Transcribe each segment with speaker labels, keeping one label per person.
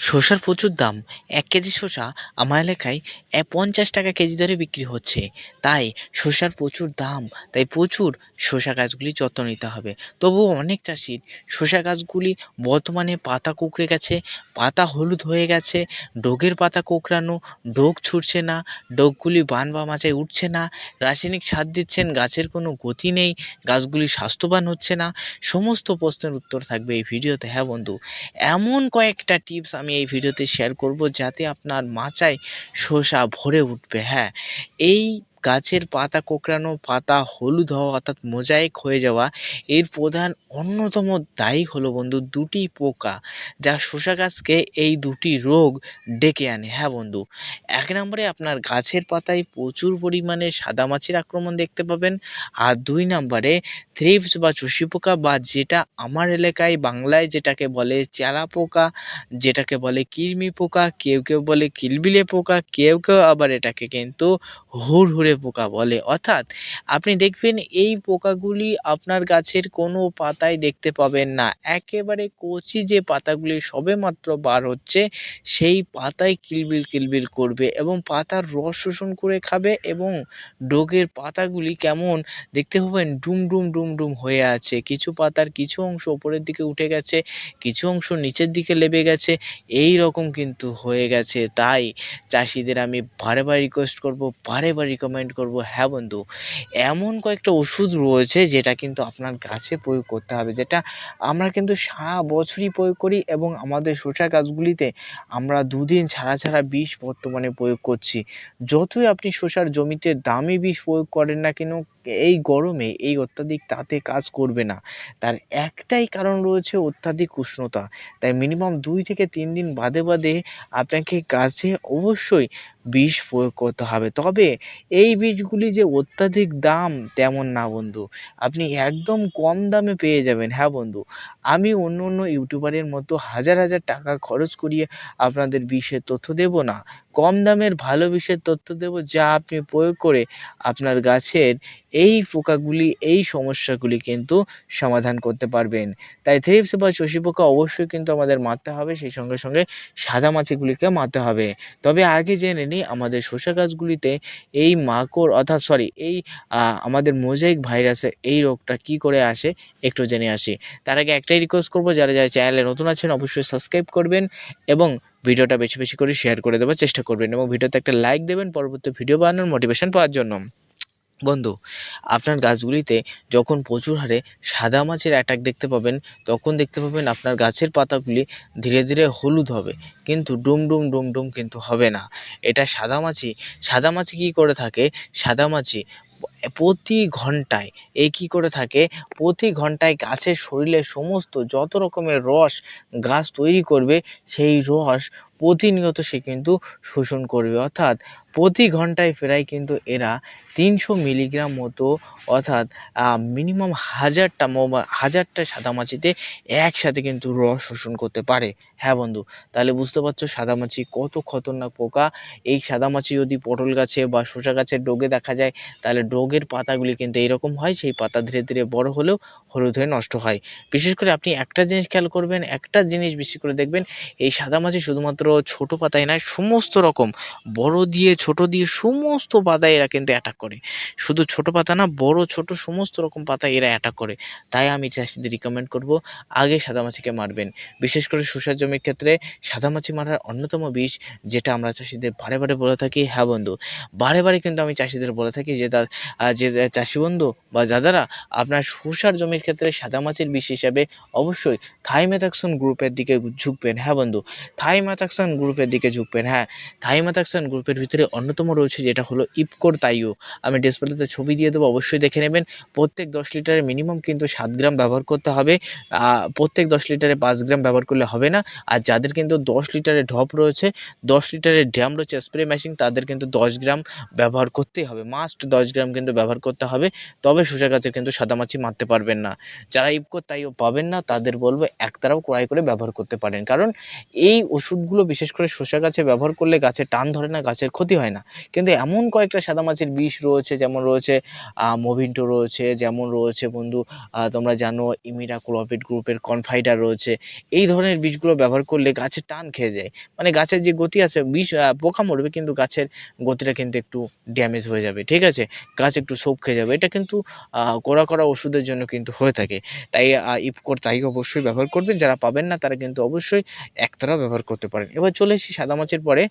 Speaker 1: শসার প্রচুর দাম। এক কেজি শসা আমার এলাকায় পঞ্চাশ টাকা কেজি দরে বিক্রি হচ্ছে। তাই শসার প্রচুর দাম, তাই প্রচুর শসা গাছগুলি যত্ন নিতে হবে। তবুও অনেক চাষির শসা গাছগুলি বর্তমানে পাতা কুঁকড়ে গেছে, পাতা হলুদ হয়ে গেছে, ডোগের পাতা কোঁকড়ানো, ডোগ ছুটছে না, ডোগগুলি বান বা মাচায় উঠছে না, রাসায়নিক সার দিচ্ছেন, গাছের কোনো গতি নেই, গাছগুলি স্বাস্থ্যবান হচ্ছে না। সমস্ত প্রশ্নের উত্তর থাকবে এই ভিডিওতে। হ্যাঁ বন্ধু, এমন কয়েকটা টিপস আমি এই ভিডিওতে শেয়ার করব যাতে আপনার মাচায় শসা ভরে উঠবে। হ্যাঁ এই গাছের পাতা কোঁকড়ানো, পাতা হলুদ হওয়া অর্থাৎ মোজাইক হয়ে যাওয়া, এর প্রধান অন্যতম দায়ী হলো বন্ধু দুটি পোকা, যা শসা গাছকে এই দুটি রোগ ডেকে আনে। হ্যাঁ বন্ধু, এক নম্বরে আপনার গাছের পাতায় প্রচুর পরিমাণে সাদামাছির আক্রমণ দেখতে পাবেন আর দুই নম্বরে থ্রিপস বা চষি পোকা বা যেটা আমার এলাকায় বাংলায় যেটাকে বলে চেলা পোকা, যেটাকে বলে কৃমি পোকা, কেউ কেউ বলে কিলবিলে পোকা, কেউ কেউ আবার এটাকে কিন্তু হুড়হুড়ে পোকা বলে। অর্থাৎ আপনি দেখবেন এই পোকাগুলি আপনার গাছের কোনো পাতায় দেখতে পাবেন না। একেবারে কচি যে পাতাগুলি সবেমাত্র বার হচ্ছে, সেই পাতায় কিলবিল কিলবিল করবে এবং পাতার রস শোষণ করে খাবে এবং ডোগের পাতাগুলি কেমন দেখতে পাবেন ডুম ডুম ডুম ডুম হয়ে আছে। কিছু পাতার কিছু অংশ ওপরের দিকে উঠে গেছে, কিছু অংশ নিচের দিকে লেবে গেছে, এই রকম কিন্তু হয়ে গেছে। তাই চাষিদের আমি বারে বারে রিকোয়েস্ট করব, বারে বারে রিকমেন্ড করব। হ্যাঁ বন্ধু, এমন কয়েকটা ওষুধ রয়েছে যেটা কিন্তু আপনার গাছে প্রয়োগ করতে হবে, যেটা আমরা কিন্তু সারা বছরই প্রয়োগ করি এবং আমাদের শসা গাছগুলিতে আমরা দুদিন ছাড়া ছাড়া বিষ বর্তমানে প্রয়োগ করছি। যতই আপনি শসার জমিতে দামি বিষ প্রয়োগ করেন না কেন এই গরমে এই অত্যাধিক তাতে কাজ করবে না। তার একটাই কারণ রয়েছে অত্যাধিক উষ্ণতা। তাই মিনিমাম দুই থেকে তিন দিন বাদে বাদে আপনাকে গাছে অবশ্যই বিষ প্রয়োগ করতে হবে। তবে এই বীজগুলি যে অত্যাধিক দাম তেমন না বন্ধু। আপনি একদম কম দামে পেয়ে যাবেন। হ্যাঁ বন্ধু? আমি অন্য অন্য ইউটিউবারের মতো হাজার হাজার টাকা খরচ করিয়ে আপনাদের বিষের তথ্য দেব না। কম দামের ভালো বিষের তথ্য দেব যা আপনি প্রয়োগ করে আপনার গাছের এই পোকাগুলি, এই সমস্যাগুলি কিন্তু সমাধান করতে পারবেন। তাই থ্রিপস বা শোষী পোকা অবশ্যই কিন্তু আমাদের মারতে হবে, সেই সঙ্গে সঙ্গে সাদা মাছিগুলিকে মারতে হবে। তবে আগে জেনে নিই আমাদের শসা গাছগুলিতে এই মাকড় অর্থাৎ সরি এই আমাদের মোজাইক ভাইরাসের এই রোগটা কি করে আসে একটু জেনে আসি। তার আগে একটাই রিকোয়েস্ট করব, যারা যারা চ্যানেলে নতুন আছেন অবশ্যই সাবস্ক্রাইব করবেন এবং ভিডিওটা বেশি বেশি করে শেয়ার করে দেওয়ার চেষ্টা করবেন এবং ভিডিওতে একটা লাইক দেবেন পরবর্তী ভিডিও বানানোর মোটিভেশন পাওয়ার জন্য। বন্ধু, আপনার গাছগুলিতে যখন প্রচুর হারে সাদা মাছের অ্যাটাক দেখতে পাবেন, তখন দেখতে পাবেন আপনার গাছের পাতাগুলি ধীরে ধীরে হলুদ হবে। কিন্তু ডুম ডুম ডুম ডুম কিন্তু হবে না। এটা সাদা মাছি সাদা মাছি কী করে থাকে? সাদা মাছি প্রতি ঘন্টায়, এ কী করে থাকে? প্রতি ঘন্টায় গাছের শরীরের সমস্ত যত রকমের রস গাছ তৈরি করবে, সেই রস প্রতিনিয়ত সে কিন্তু শোষণ করবে। অর্থাৎ প্রতি ঘন্টায় প্রায় কিন্তু এরা তিনশো মিলিগ্রাম মতো, অর্থাৎ মিনিমাম হাজারটা হাজারটা সাদামাছিতে একসাথে কিন্তু রস শোষণ করতে পারে। হ্যাঁ বন্ধু, তাহলে বুঝতে পারছ সাদামাছি কত খতরনাক পোকা। এই সাদামাছি যদি পটল গাছে বা শসা গাছের ডোগে দেখা যায়, তাহলে ডোগের পাতাগুলি কিন্তু এইরকম হয়, সেই পাতা ধীরে ধীরে বড় হলেও হলুদ হয়ে নষ্ট হয়। বিশেষ করে আপনি একটা জিনিস খেয়াল করবেন, একটা জিনিস বেশি করে দেখবেন, এই সাদা সাদামাছি শুধুমাত্র ছোট পাতায় নয়, সমস্ত রকম, বড় দিয়ে, ছোট দিয়ে সমস্ত পাতায় এরা কিন্তু অ্যাটাক করে। শুধু ছোট পাতা না, বড়, ছোট সমস্ত রকম পাতায় এরা অ্যাটাক করে। তাই আমি চাষিদের রিকমেন্ড করব, আগে সাদামাছিকে মারবেন। বিশেষ করে শসার জমির ক্ষেত্রে সাদামাছি মারার অন্যতম বিষ, যেটা আমরা চাষিদের বারে বারে বলে থাকি হ্যাঁ বন্ধু। বারে বারে কিন্তু আমি চাষিদের বলে থাকি যে যে চাষি বন্ধু বা দাদারা, আপনার শসার জমির ক্ষেত্রে সাদা মাছের বিষ হিসাবে অবশ্যই থাইমেথাক্সন গ্রুপের দিকে ঝুঁকবেন হ্যাঁ বন্ধু? থাইমেথাক্সন গ্রুপের দিকে ঝুঁকবেন হ্যাঁ। থাইমেথাক্সন গ্রুপের ভিতরে অন্যতম রয়েছে যেটা হলো ইপকোর তাইও আমি ডিসপ্লেতে ছবি দিয়ে দেবো, অবশ্যই দেখে নেবেন। প্রত্যেক দশ লিটারে মিনিমাম কিন্তু সাত গ্রাম ব্যবহার করতে হবে। প্রত্যেক দশ লিটারে পাঁচ গ্রাম ব্যবহার করলে হবে না। আর যাদের কিন্তু দশ লিটারের ঢপ রয়েছে, দশ লিটারের ড্যাম রয়েছে স্প্রে মেশিন তাদের কিন্তু দশ গ্রাম ব্যবহার করতেই হবে। মাস্ট দশ গ্রাম কিন্তু ব্যবহার করতে হবে। তবে শসা গাছের কিন্তু সাদামাছি মারতে পারবেন না। যারা ইফকো তাই পাবেন না, তাদের বলব একতারাও ক্রয় করে ব্যবহার করতে পারেন। কারণ এই ওষুধগুলো বিশেষ করে শসা গাছে ব্যবহার করলে গাছে টান ধরে না, গাছের ক্ষতি হয় না। কিন্তু এমন কয়েকটা সাদা মাছির বিষ রয়েছে, যেমন রয়েছে মোভিন্টো রয়েছে, যেমন রয়েছে বন্ধু তোমরা জানো ইমিরা ক্লোপিড গ্রুপের কনফাইডার রয়েছে। এই ধরনের বীজগুলো ব্যবহার করলে গাছের টান খেয়ে যায়। মানে গাছের যে গতি আছে, বিষ পোকা মরবে, কিন্তু গাছের গতিটা কিন্তু একটু ড্যামেজ হয়ে যাবে, ঠিক আছে? গাছ একটু সোপ খেয়ে যাবে। এটা কিন্তু কড়া কড়া ওষুধের জন্য কিন্তু হয়ে থাকে। তাই ইফকোর তাই অবশ্যই ব্যবহার করবেন যারা পাবেন না তারা কিন্তু অবশ্যই একতারাও ব্যবহার করতে পারেন। এবার চলে এসেছি সাদা মাছের পরে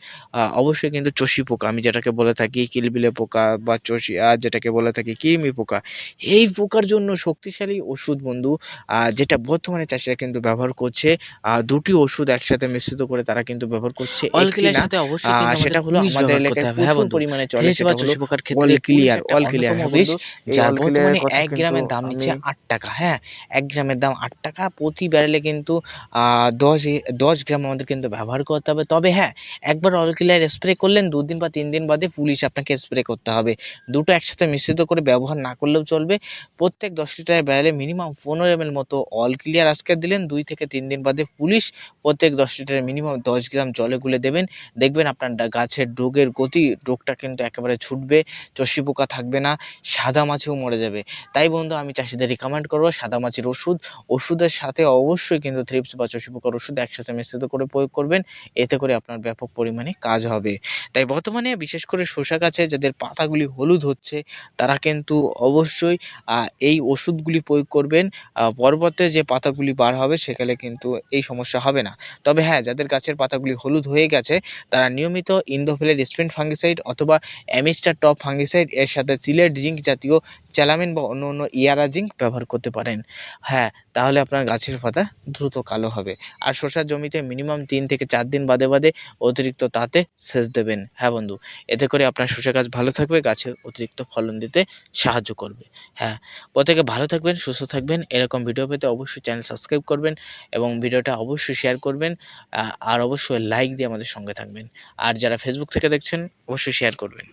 Speaker 1: অবশ্যই কিন্তু চষি পোকা আমি যেটাকে বলে থাকি কিলবিলে পোকা বা চষি যেটাকে বলে থাকি কৃমি পোকা এই পোকার জন্য শক্তিশালী ওষুধ বন্ধু যেটা বর্তমানে চাষিরা কিন্তু ব্যবহার করছে দুটি ওষুধ একসাথে মিশ্রিত করে তারা কিন্তু ব্যবহার করছে সেটা হলো আমাদের এলাকায়
Speaker 2: হ্যাঁ
Speaker 1: প্রচুর পরিমাণে চলে সেটা হলো অল ক্লিয়ার অল ক্লিয়ার
Speaker 2: অন্যতম
Speaker 1: বেশ
Speaker 2: বন্ধু, এই
Speaker 1: যার বর্তমানে এক গ্রামের দাম নিচ্ছে আট টাকা। হ্যাঁ এক গ্রামের দাম আট টাকা প্রতি ব্যারেলে কিন্তু দশ দশ গ্রাম আমাদের কিন্তু ব্যবহার করতে হবে। তবে হ্যাঁ একবার অল ক্লিয়ার স্প্রে করলেন, দুদিন বা তিন দিন বাদে পুলিশ আপনাকে স্প্রে করতে হবে। দুটো একসাথে মিশ্রিত করে ব্যবহার না করলেও চলবে। প্রত্যেক দশ লিটারের ব্যারেলে মিনিমাম পনেরো এম মতো অল ক্লিয়ার আজকে দিলেন, দুই থেকে তিন দিন বাদে পুলিশ প্রত্যেক দশ লিটারে মিনিমাম দশ গ্রাম জলে গুলে দেবেন। দেখবেন আপনার গাছের ডোগের গতি, ডোগটা কিন্তু একেবারে ছুটবে, চষি পোকা থাকবে না, সাদা মাছেও মরে যাবে। তাই বন্ধু, আমি চাষিদের রিকমেন্ড করব, সাদা মাছের ওষুধ, ওষুধের সাথে অবশ্যই কিন্তু থ্রিপস বা চষি পোকার ওষুধ একসাথে মিশ্রিত করে প্রয়োগ করবেন। এতে করে আপনার ব্যাপক পরিমাণে কাজ হবে। তাই বর্তমানে বিশেষ করে শসা গাছে যাদের পাতাগুলি হলুদ হচ্ছে, তারা কিন্তু অবশ্যই এই ওষুধগুলি প্রয়োগ করবেন। পরবর্তী যে পাতাগুলি বার হবে, সেখানে কিন্তু এই সমস্যা হবে না। তবে হ্যাঁ যাদের গাছের পাতাগুলি হলুদ হয়ে গেছে, তারা নিয়মিত ইন্দোফিলের স্প্রিন ফাঙ্গিসাইড অথবা অ্যামিস্টার টপ ফাঙ্গিসাইড, এর সাথে চিলের জিঙ্ক জাতীয় চ্যালামিন বা অন্য অন্য ইয়ারা জিঙ্ক ব্যবহার করতে পারেন। হ্যাঁ তাহলে আপনার গাছের পাতা দ্রুত কালো হবে। আর শসার জমিতে মিনিমাম তিন থেকে চার দিন বাদে বাদে অতিরিক্ত তাতে সেচ দেবেন। হ্যাঁ বন্ধু, এতে করে আপনার শসা গাছ ভালো থাকবে, গাছে অতিরিক্ত ফলন দিতে সাহায্য করবে। হ্যাঁ প্রত্যেকে ভালো থাকবেন, সুস্থ থাকবেন। এরকম ভিডিও পেতে অবশ্যই চ্যানেল সাবস্ক্রাইব করবেন এবং ভিডিওটা অবশ্যই শেয়ার করবেন আর অবশ্যই লাইক দিয়ে আমাদের সঙ্গে থাকবেন। আর যারা ফেসবুক থেকে দেখছেন, অবশ্যই শেয়ার করবেন।